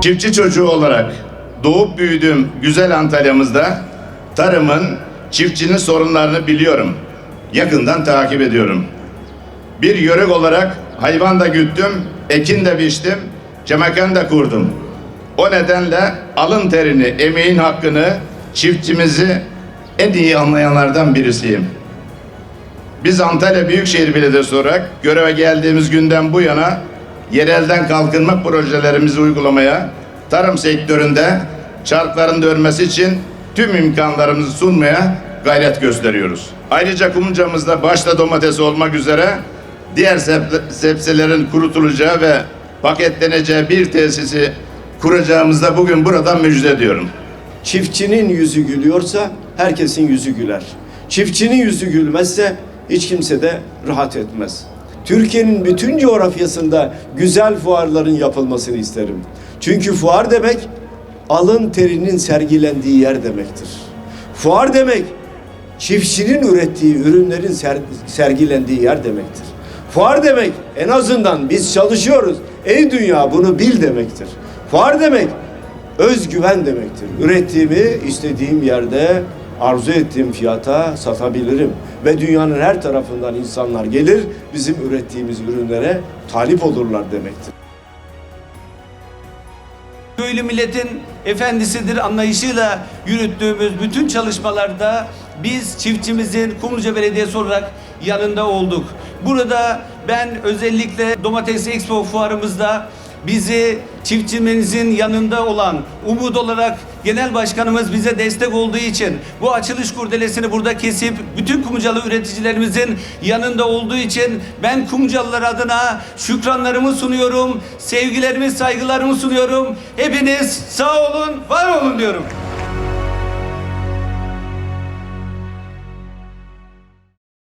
Çiftçi çocuğu olarak doğup büyüdüğüm güzel Antalya'mızda tarımın, çiftçinin sorunlarını biliyorum. Yakından takip ediyorum. Bir yörük olarak hayvan da güttüm, ekin de biçtim, cemekan da kurdum. O nedenle alın terini, emeğin hakkını, çiftçimizi en iyi anlayanlardan birisiyim. Biz Antalya Büyükşehir Belediyesi olarak göreve geldiğimiz günden bu yana yerelden kalkınma projelerimizi uygulamaya, tarım sektöründe çarkların dönmesi için tüm imkanlarımızı sunmaya gayret gösteriyoruz. Ayrıca Kumca'mızda başta domates olmak üzere diğer sebze- sebzelerin kurutulacağı ve paketleneceği bir tesisi kuracağımızda bugün buradan müjde ediyorum. Çiftçinin yüzü gülüyorsa herkesin yüzü güler. Çiftçinin yüzü gülmezse hiç kimse de rahat etmez. Türkiye'nin bütün coğrafyasında güzel fuarların yapılmasını isterim. Çünkü fuar demek alın terinin sergilendiği yer demektir. Fuar demek çiftçinin ürettiği ürünlerin ser- sergilendiği yer demektir. Fuar demek en azından biz çalışıyoruz. Ey dünya bunu bil demektir. Fuar demek özgüven demektir. Ürettiğimi istediğim yerde arzu ettiğim fiyata satabilirim. Ve dünyanın her tarafından insanlar gelir bizim ürettiğimiz ürünlere talip olurlar demektir. Köylü milletin efendisidir anlayışıyla yürüttüğümüz bütün çalışmalarda biz çiftçimizin Kumluca Belediyesi olarak yanında olduk. Burada ben özellikle Domates Expo fuarımızda bizi çiftçimizin yanında olan umut olarak genel başkanımız bize destek olduğu için bu açılış kurdelesini burada kesip bütün Kumcalı üreticilerimizin yanında olduğu için ben Kumcalılar adına şükranlarımı sunuyorum. Sevgilerimi, saygılarımı sunuyorum. Hepiniz sağ olun, var olun diyorum.